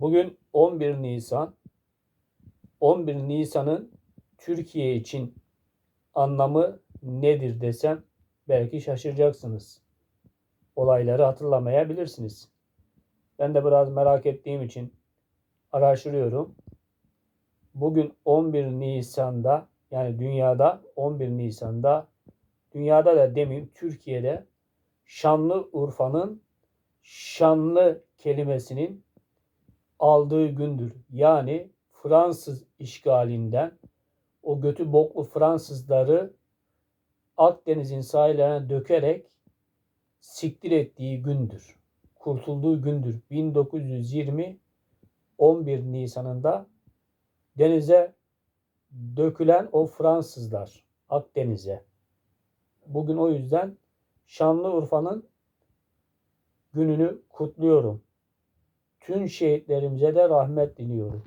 Bugün 11 Nisan. 11 Nisan'ın Türkiye için anlamı nedir desem belki şaşıracaksınız. Olayları hatırlamayabilirsiniz. Ben de biraz merak ettiğim için araştırıyorum. Bugün 11 Nisan'da yani dünyada 11 Nisan'da dünyada da demeyeyim Türkiye'de Şanlıurfa'nın şanlı kelimesinin aldığı gündür. Yani Fransız işgalinden o götü boklu Fransızları Akdeniz'in sahillerine dökerek siktir ettiği gündür. Kurtulduğu gündür. 1920 11 Nisan'ında denize dökülen o Fransızlar Akdeniz'e. Bugün o yüzden Şanlıurfa'nın gününü kutluyorum. Tüm şehitlerimize de rahmet diliyorum.